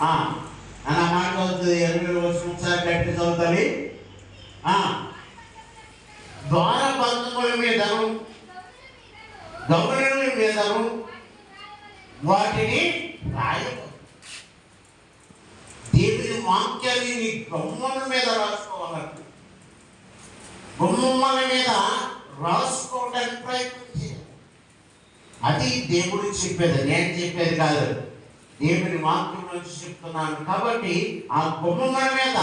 ఆ, అని ఆ మాట చదువుతుంది ఇరవై వచ్చిన ఒకసారి గట్టి చదువుతుంది ఆ, ద్వార బంధముల మీదను గౌరవుల మీదను వాటిని రాయకు దేవుని వాక్యాన్ని నీ బొమ్మల మీద రాసుకోవాలంట బొమ్మల మీద రాసుకోవడానికి ప్రయత్నం చేయాలి. అది దేవుడు చెప్పేది నేను చెప్పేది కాదు. దేవుని వాక్యం నుంచి చెప్తున్నాను కాబట్టి ఆ బొమ్మల మీద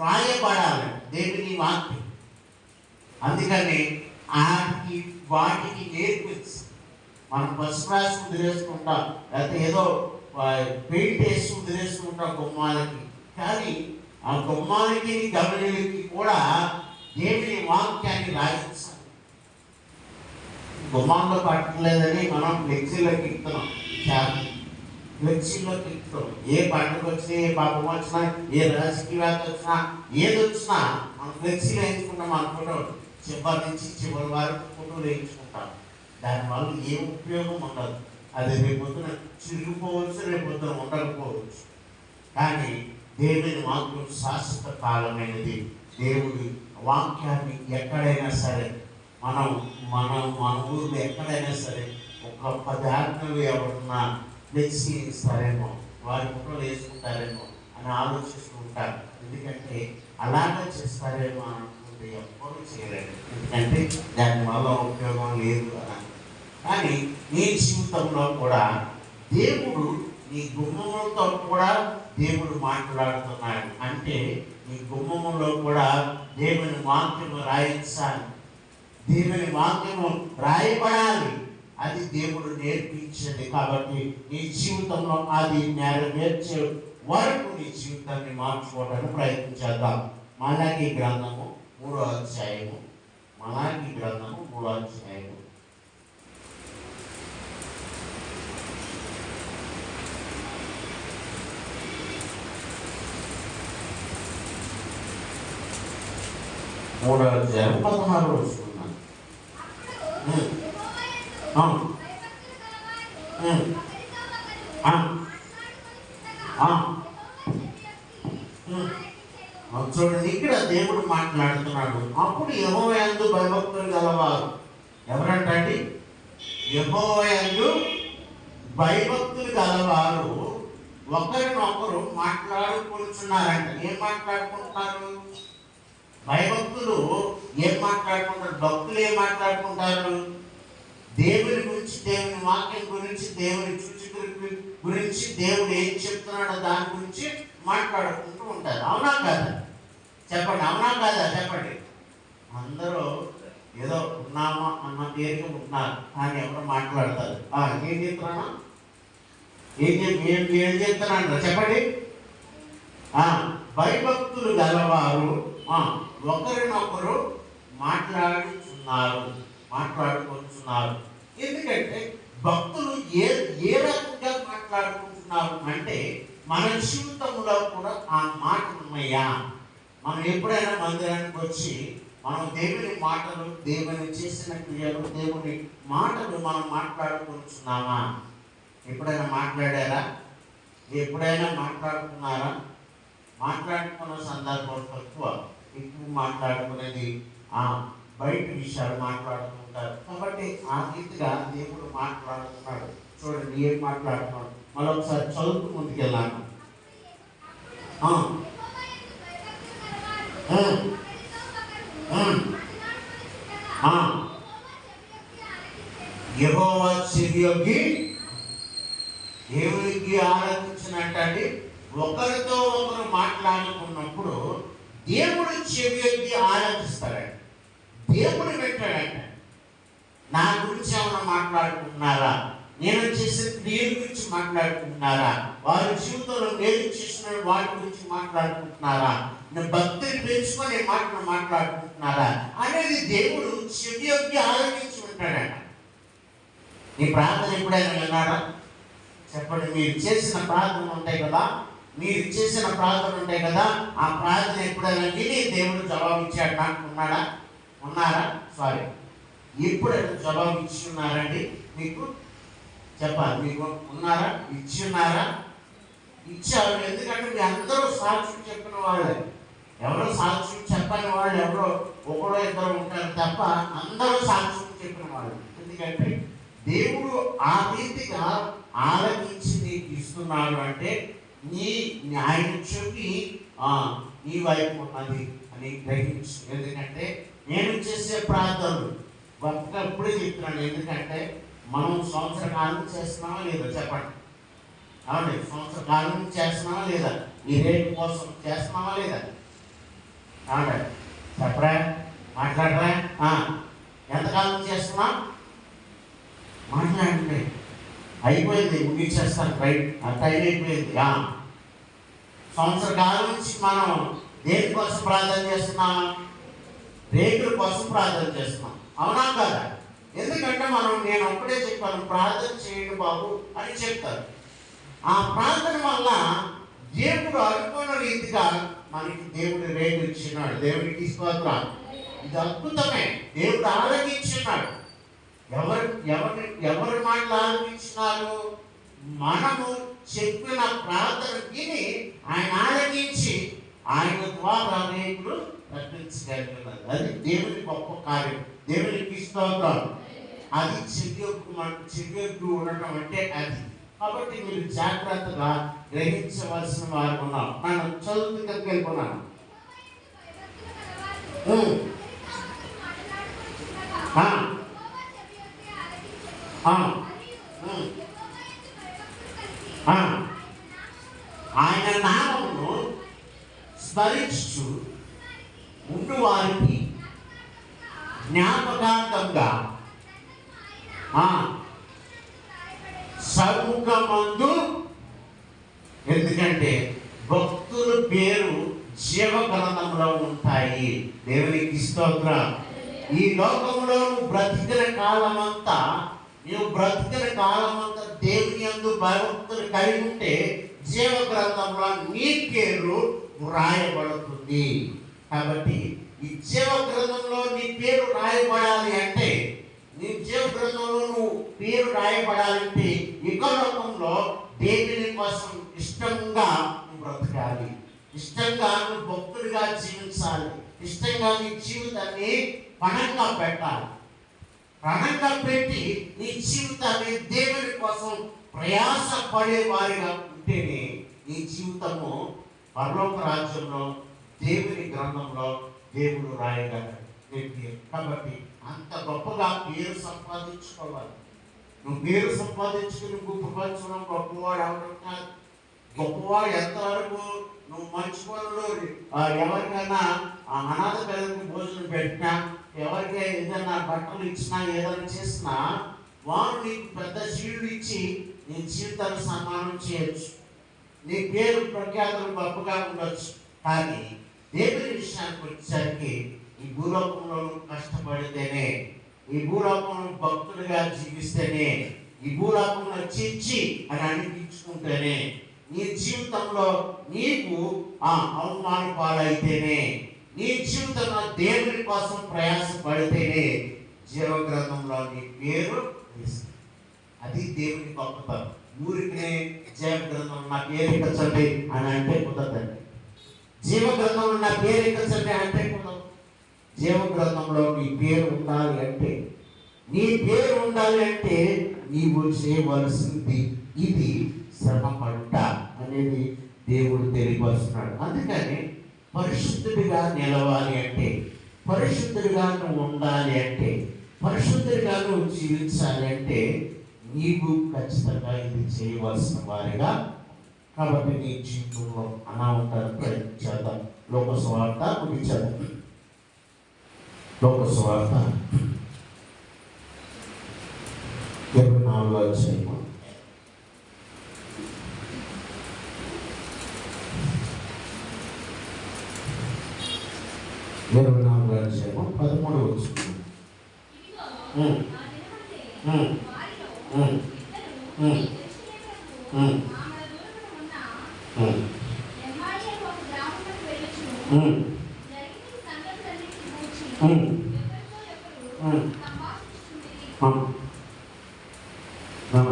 రాయబడాలి దేవుని వాక్యం. అందుకని ఆ వాటికి నేర్పించి మనం ఫస్ట్ క్లాస్ వదిలేసుకుంటాం. లేకపోతే ఏదో పెయింట్ వేసి వదిలేసుకుంటాం గుమ్మాలకి కానీ ఆ గుమ్మాలకి గమనికి కూడా దేవుని వాక్యాన్ని రాయించాలి. గుమ్మాల్లో పట్టలేదని మనం లెక్చర్లకు ఇస్తున్నాం. చేస్తాం మిర్చిలో ఎక్కుతాం ఏ పండుగ వచ్చినా ఏ పాపం వచ్చినా ఏ రాజకీయాలు వచ్చినా ఏది వచ్చినా మనం ఫ్లెక్సీలో వేయించుకుంటాం మన చివరి నుంచి చివరి వరకు ఫోటోలు వేయించుకుంటాం. దానివల్ల ఏ ఉపయోగం ఉండదు. అది రేపొద్దున చిరిగిపోవచ్చు రేపొద్దున ఉండకపోవచ్చు. కానీ దేవుని వాక్యం శాశ్వత కాలమైనది. దేవుడి వాక్యాన్ని ఎక్కడైనా సరే మనం మనం మన ఊర్లో ఎక్కడైనా సరే ఒక పదార్థం ఎవరున్నా ఫ్లెక్సీ ఇస్తారేమో వారి ముఖం వేసుకుంటారేమో అని ఆలోచిస్తూ ఉంటారు. ఎందుకంటే అలాగే చేస్తారేమో అనుకుంటే ఎవ్వరూ చేయలేరు. ఎందుకంటే దానివల్ల ఉపయోగం లేదు అని కానీ నీ జీవితంలో కూడా దేవుడు నీ గుమ్మములతో కూడా దేవుడు మాట్లాడుతున్నాడు. అంటే నీ గుమ్మములో కూడా దేవుని వాక్యము రాయించాలి. దేవుని వాక్యము రాయబడాలి. అది దేవుడు నేర్పించింది కాబట్టి నీ జీవితంలో అది నెరవేర్చే వరకు నీ జీవితాన్ని మార్చుకోవడానికి ప్రయత్నించేద్దాం మలాకి గ్రంథము మూడో అధ్యాయము. మలాకి గ్రంథము మూడో అధ్యాయము. మూడో అధ్యాయం పదహారు వస్తున్నాను చూడండి ఇక్కడ దేవుడు మాట్లాడుతున్నాడు. అప్పుడు యహోయందు భయభక్తులు గలవారు. ఎవరంటండి? యహోయందు భయభక్తులు గలవారు. ఒకరినొకరు మాట్లాడుకుంటున్నారంట. ఏం మాట్లాడుకుంటున్నారు? భయభక్తులు ఏం మాట్లాడుకుంటారు? భక్తులు ఏం మాట్లాడుకుంటారు? దేవుని గురించి దేవుని వాక్యం గురించి దేవుని సూచికల గురించి దేవుడు ఏం చెప్తున్నాడో దాని గురించి మాట్లాడుకుంటూ ఉంటారు. అవునా కాదా? చెప్పండి అవునా కాదా? చెప్పండి. అందరూ ఏదో ఉన్నామా అన్న పేరుగా ఉన్నారు. అని ఎవరు మాట్లాడతారు? ఏం చెప్తున్నా ఏం చెప్పి ఏం ఏం చెప్తున్నాను చెప్పండి. భయభక్తులు గలవారు ఒకరినొకరు మాట్లాడుతున్నారు. మాట్లాడుకుంటున్నారు ఎందుకంటే భక్తులు ఏ ఏ రకంగా మాట్లాడుకుంటున్నారు అంటే మన జీవితంలో కూడా ఆ మాట ఉన్నాయా మనం ఎప్పుడైనా మందిరానికి వచ్చి మనం దేవుని మాటలు దేవుని చేసిన క్రియలు దేవుని మాటలు మనం మాట్లాడుకుంటున్నామా? ఎప్పుడైనా మాట్లాడారా? ఎప్పుడైనా మాట్లాడుకున్నారా? మాట్లాడుకున్న సందర్భం తక్కువ. ఎక్కువ మాట్లాడుకునేది ఆ బయట విషయాలు మాట్లాడుతుంటారు కాబట్టి ఆ రీతిగా దేవుడు మాట్లాడుతున్నాడు. చూడండి ఏం మాట్లాడుతున్నాడు? మళ్ళీ ఒకసారి చదువుతూ ముందుకెళ్ళాను ఆ, ఉమ్, ఉమ్, ఆ. యెహోవా చెవియోకి దేవునికి ఆరాధించినట్టండి ఒకరితో ఒకరు మాట్లాడుకున్నప్పుడు దేవుడు చెవియోకి ఆరాధిస్తాడండి దేవుడు పెట్టాడంట నా గురించి ఏమైనా మాట్లాడుకుంటున్నారా నేను చేసిన క్రియల గురించి మాట్లాడుకుంటున్నారా వారి జీవితంలో నేను చేసిన వాటి గురించి మాట్లాడుకుంటున్నారా? నేను భక్తిని పెంచుకొని మాటలు మాట్లాడుకుంటున్నారా? అనేది దేవుడు చెవి యొక్క ఆలోచించి ఉంటాడట. నీ ప్రార్థన ఎప్పుడైనా విన్నారా? చెప్పండి మీరు చేసిన ప్రార్థనలు ఉంటాయి కదా? మీరు చేసిన ప్రార్థనలు ఉంటాయి కదా? ఆ ప్రార్థన ఎప్పుడైనా విని దేవుడు జవాబు ఇచ్చాడు నాకు ఉన్నాడా? ఉన్నారా? సారీ ఎప్పుడైనా జవాబు ఇచ్చి ఉన్నారండి? మీకు చెప్పాలి. మీరు ఉన్నారా? ఇచ్చి ఉన్నారా ఇచ్చారు. ఎందుకంటే మీ అందరూ సాక్షి చెప్పిన వాళ్ళే. ఎవరో సాక్షి చెప్పని వాళ్ళు ఎవరో ఒకడో ఇద్దరు ఉంటారు తప్ప అందరూ సాక్షి చెప్పిన వాళ్ళు. ఎందుకంటే దేవుడు ఆ రీతిగా ఆలకించి నీకు ఇస్తున్నాడు అంటే నీ న్యాయం చూపి నీ వైపు ఉన్నది అని గ్రహించు. ఎందుకంటే నేను చేసే ప్రార్థనలు. గొప్పగా ఇప్పుడే చెప్తున్నాను. ఎందుకంటే మనం సంవత్సర కాలం చేస్తున్నామా లేదా చెప్పండి? అవునండి సంవత్సర కాలం చేస్తున్నామా లేదా? ఈ రేటు కోసం చేస్తున్నామా లేదా? అవునండి చెప్పరా? మాట్లాడరా? ఎంతకాలం చేస్తున్నా? మాట్లాడండి. అయిపోయింది ముగించేస్తాను రైట్ ఆ టైం అయిపోయింది సంవత్సర కాలం నుంచి మనం దేనికోసం ప్రార్థన చేస్తున్నాం? రేకుల కోసం ప్రార్థన చేస్తున్నాం. అవునా కదా? ఎందుకంటే మనం నేను ఒక్కడే చెప్పాను ప్రార్థన చేయండి బాబు అని చెప్తారు. ఆ ప్రార్థన వల్ల దేవుడు అనుకున్న రీతిగా మనకి దేవుడు రేటు ఇచ్చినాడు దేవుడికి స్తోత్రం ఇది అద్భుతమే. దేవుడు ఆలోచించినాడు ఎవరు ఎవరి ఎవరి మాటలు ఆలోచించినారు మనము చెప్పిన ప్రార్థన విని ఆయన ఆలోచించి ఆయన ద్వారా రేపులు రప్పించగలిగినది అది దేవుని గొప్ప కార్యం. దేవునికి స్తోత్రం అది చెవియొక్కు చెవియొక్కు ఉండటం అంటే అది. కాబట్టి మీరు జాగ్రత్తగా గ్రహించవలసిన వారు ఉన్నారు. మనం చదువు వెళ్ళిపోన్నాను ఆయన నామమును స్మరించు ఉండు వారికి జ్ఞాపకార్థంగా సముఖమందు ఎందుకంటే భక్తుల పేరు జీవ గ్రంథంలో ఉంటాయి. దేవునికి స్తోత్రం. ఈ లోకంలో నువ్వు బ్రతికిన కాలమంతా నువ్వు బ్రతికిన కాలమంతా దేవుని అందు భక్తులు కలిగి ఉంటే జీవ గ్రంథంలో నీ పేరు వ్రాయబడుతుంది. కాబట్టి ఈ జీవ గ్రంథంలో నీ పేరు రాయబడాలి అంటే నీ జీవ గ్రంథంలో నువ్వు పేరు రాయబడాలంటే ఇక లోకంలో దేవుని కోసం ఇష్టంగా బ్రతకాలి. ఇష్టంగా నువ్వు భక్తుడిగా జీవించాలి. ఇష్టంగా నీ జీవితాన్ని పణంగా పెట్టాలి. పణంగా పెట్టి నీ జీవితాన్ని దేవుని కోసం ప్రయాస పడే వారిగా ఉంటేనే నీ జీవితము పరలోక రాజ్యంలో దేవుని గ్రంథంలో దేవుడు రాయగలడు. కాబట్టి అంత గొప్పగా పేరు సంపాదించుకోవాలి. నువ్వు పేరు సంపాదించుకుని గొప్పపరచడం గొప్పవాడు అవడం కాదు గొప్పవాడు ఎంతవరకు నువ్వు మంచి పనులు ఎవరికైనా ఆ అనాథ పిల్లలకు భోజనం పెట్టినా ఎవరికి ఏదైనా బట్టలు ఇచ్చినా ఏదైనా చేసినా వారు నీకు పెద్ద శీలుడు ఇచ్చి నీ జీవితాన్ని సన్మానం చేయొచ్చు. నీ పేరు ప్రఖ్యాతులు గొప్పగా ఉండొచ్చు. కానీ దేవుని విషయానికి వచ్చేసరికి ఈ భూలోకంలో కష్టపడితేనే ఈ భూలోకంలో భక్తులుగా జీవిస్తేనే ఈ భూలోకంలో చిచ్చి అని అనిపించుకుంటేనే నీ జీవితంలో నీకు ఆ అవమాన పాలైతేనే నీ జీవితంలో దేవుని కోసం ప్రయాసపడితేనే జీవగ్రంథంలో నీ పేరు అది దేవుని గొప్పతనం. ఊరికినే జీవగ్రంథం నా పేరు ఎక్కచ్చండి అని అంటే కుదరదండి. జీవగ్రంథంలో నా పేరు ఎక్కచ్చండి అంటే కుదరదు. జీవ గ్రంథంలో నీ పేరు ఉండాలి అంటే నీ పేరు ఉండాలి అంటే నీవు చేయవలసింది ఇది శ్రమ పంట అనేది దేవుడు తెలియపరుస్తున్నాడు. అందుకని పరిశుద్ధుడిగా నిలవాలి అంటే పరిశుద్ధుడిగా నువ్వు ఉండాలి అంటే పరిశుద్ధుడిగా నువ్వు జీవించాలి అంటే నీవు ఖచ్చితంగా ఇది చేయవలసిన వారిగా కాబట్టి నీ జీవితంలో అనామతాన్ని ప్రయత్నించేద్దాం లోక స్వార్థ ముగించేద్దాం. లోక స్వార్థ ఇరవై నాలుగో అధ్యాయము. ఇరవై నాలుగో అధ్యాయము పదమూడు వచ్చింది.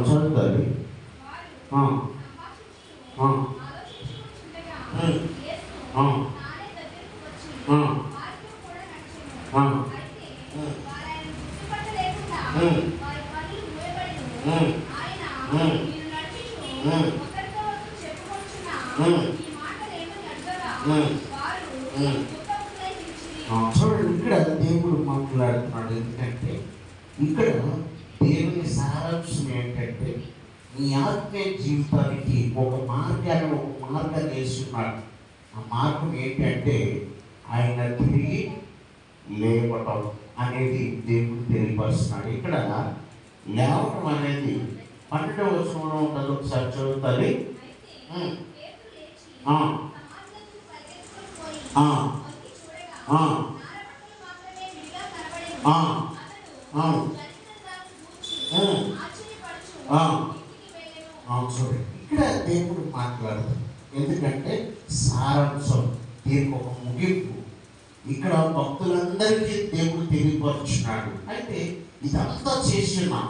చదువుతాయి ఆ. లేవటం అనేది దేవుడు తెలియపరుస్తున్నాడు. ఇక్కడ లేవటం అనేది పన్నెండవ వచనంలో ఉంటుంది. ఒకసారి చదువుతుంది చూడండి ఇక్కడ దేవుడు మాట్లాడదు ఎందుకంటే సారాంశం దీనికి ఒక ముగింపు. ఇక్కడ భక్తులందరికీ దేవుడు అయితే ఇదంతా చేస్తున్నాం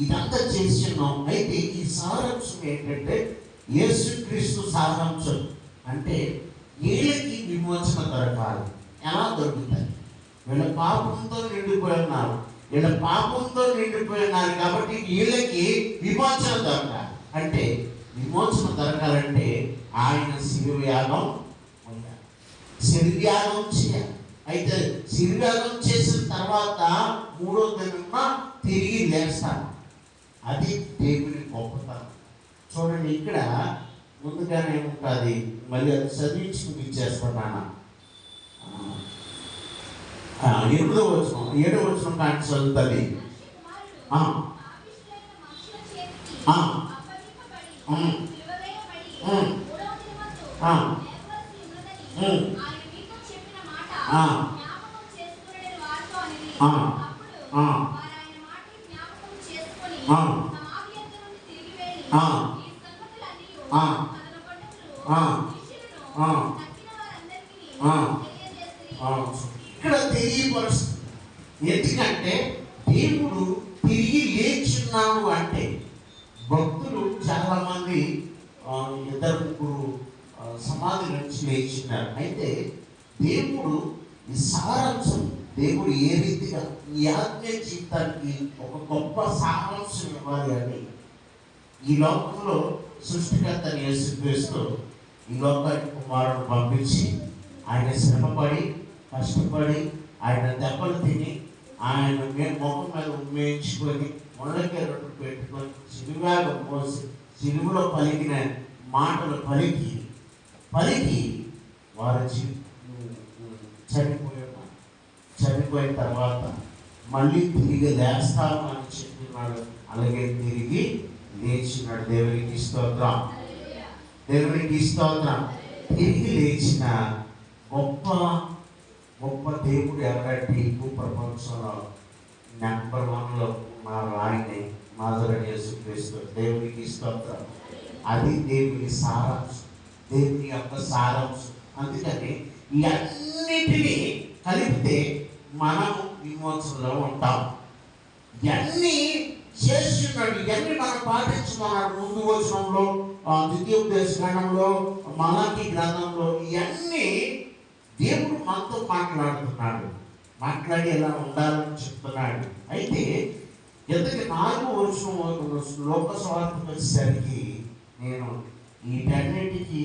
ఇదంతా చేస్తున్నాం అయితే ఈ సారాంశం ఏంటంటే యేసుక్రీస్తు సారాంశం. అంటే వీళ్ళకి విమోచన దొరకాలి. ఎలా దొరుకుతాయి? వీళ్ళ పాపంతో నిండిపోయి ఉన్నారు వీళ్ళ పాపంతో నిండిపోయి ఉన్నారు కాబట్టి వీళ్ళకి విమోచన దొరకాలి. అంటే విమోచన దొరకాలంటే ఆయన శివయాగం ఉండాలి చేయాలి. అయితే శివయాగం చేసిన తర్వాత మూడో దిన తిరిగి లేస్తాను అది దేవుని గొప్పతనం. చూడండి ఇక్కడ ముందుగానే ఉంటుంది మళ్ళీ అది చదివించి ముగించేస్తున్నాను ఎనిమిదో వచ్చిన ఏడో వచ్చిన కాంటి చదువుతుంది. ఆ. ఇక్కడ తెలియపరుస్తుంది ఎందుకంటే దేవుడు తిరిగి లేచున్నాడు అంటే భక్తులు చాలా మంది ఇద్దరు ముగ్గురు సమాధి నుంచి లేచినారు అయితే దేవుడు ఈ సారాంశం దేవుడు ఏ రీతిగా ఈ ఆత్మీయ జీవితానికి ఒక గొప్ప సారాంశం ఇవ్వాలి అని ఈ లోకంలో సృష్టికర్త యేసుక్రీస్తు ఈ లోకానికి కుమారుడు పంపించి ఆయన శ్రమపడి కష్టపడి ఆయన దెబ్బలు తిని ఆయన ముఖం మీద ఉమ్మేయించుకొని ముళ్ళకి పెట్టుకొని సిలువాగా పోసి సిలువలో పలికిన మాటలు పలికి పలికి వారి జీవితం చనిపోయాడు చనిపోయిన తర్వాత మళ్ళీ తిరిగి లేస్తాను అని చెప్పినాడు అలాగే తిరిగి లేచినాడు దేవునికి స్తోత్రం. దేవునికి స్తోత్రం. తిరిగి లేచిన గొప్ప గొప్ప దేవుడు ఎవరంటే ఈ ప్రపంచంలో నెంబర్ వన్లో మా ఆయనే మాధురని యేసుక్రీస్తు. దేవునికి స్తోత్రం. అది దేవుని సారాంశం. దేవుని యొక్క సారాంశం. అందుకని ఈ అన్నిటినీ కలిపితే మనం విమోచనలో ఉంటాం. ఇవన్నీ చేస్తున్నాడు ఇవన్నీ మనం పాటించుకున్నాడు ముందు వచనంలో ద్వితీయోపదేశ గ్రంథంలో మలాకి గ్రంథంలో ఇవన్నీ దేవుడు మనతో మాట్లాడుతున్నాడు. మాట్లాడి ఎలా ఉండాలని చెప్తున్నాడు. అయితే ఎంతకి నాలుగు వర్షం లోక స్వార్థకు వచ్చేసరికి నేను వీటన్నిటికీ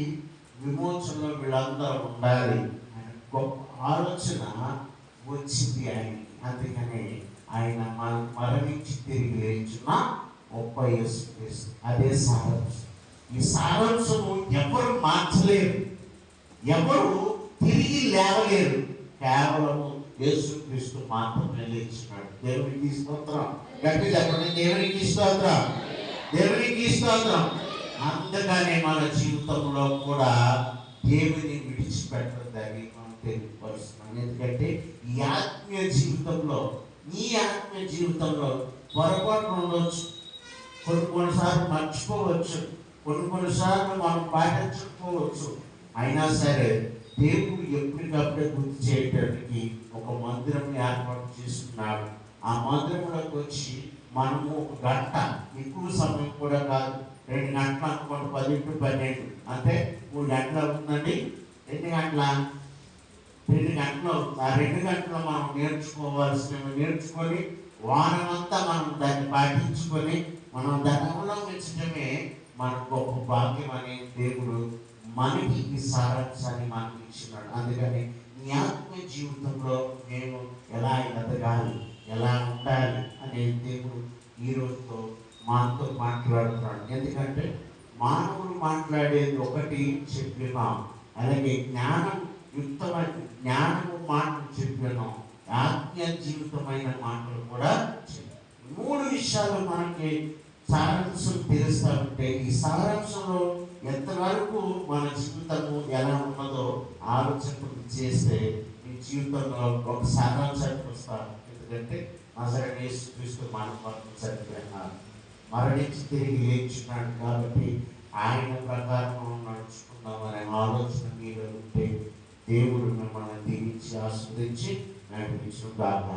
విమోచనలో వీళ్ళందరూ ఉండాలి. గొప్ప ఆలోచన వచ్చింది ఆయనకి. అందుకనే ఆయన మన మరణించి తిరిగి లేచున్న గొప్ప యేసు అదే సారాంశం. ఈ సారాంశము ఎవరు మార్చలేరు. ఎవరు తిరిగి లేవలేరు. కేవలము యేసుక్రీస్తు మాత్రమే లేచినాడు. దేవునికి స్తోత్రం. గట్టి చెప్పండి దేవునికి స్తోత్రం. దేవునికి స్తోత్రం. అందుకనే మన జీవితంలో కూడా దేవుని విడిచిపెట్టదని మనం ఎందుకంటే ఈ ఆత్మీయ జీవితంలో నీ ఆత్మీయ జీవితంలో పొరపాటు ఉండొచ్చు. కొన్ని కొన్నిసార్లు మర్చిపోవచ్చు. కొన్ని కొన్నిసార్లు మనం పాటించకపోవచ్చు. అయినా సరే దేవుడు ఎప్పటికప్పుడే గుర్తు చేయటానికి ఒక మందిరం ఏర్పాటు చేస్తున్నాడు. ఆ మందిరంలోకి వచ్చి మనము ఒక గంట ఎక్కువ సమయం కూడా కాదు రెండు గంటలు అనుకోండి పది టు పన్నెండు. అంటే మూడు గంటలు అవుతుందండి? ఎన్ని గంటల? రెండు గంటలు ఆ రెండు గంటలు మనం నేర్చుకోవాల్సినవి నేర్చుకొని వారమంతా మనం దాన్ని పాటించుకొని మనం దాన్ని అవలంబించడమే మన గొప్ప భాగ్యం అనే దేవుడు మనకి ఈ సారాంశాన్ని మనకి ఇచ్చినాడు. అందుకని నీ ఆత్మ జీవితంలో నేను ఎలా ఎదగాలి ఎలా ఉండాలి అనే దేవుడు ఈ రోజుతో మాతో మాట్లాడుతున్నాడు. ఎందుకంటే మానవులు మాట్లాడేది ఒకటి చెప్పినాం అలాగే జ్ఞానం యుక్తమైన జ్ఞానము మాటలు చెప్పినాం. ఆత్మీయ జీవితమైన మాటలు కూడా చెప్పాను. మూడు విషయాలు మనకి సారాంశం తెలుస్తామంటే ఈ సారాంశంలో ఎంతవరకు మన జీవితము ఎలా ఉన్నదో ఆలోచన చేస్తే మీ జీవితంలో ఒక సారాంశానికి వస్తారు. ఎందుకంటే నజరని చూస్తూ మన కొరకు చనిపోయినారు మరణించి తిరిగి లేచున్నాడు కాబట్టి ఆయన ప్రకారం నడుచుకుందాం అనే ఆలోచన మీద ఉంటే దేవుడు మిమ్మల్ని దీవించి ఆస్వాదించి నడిపించుగాక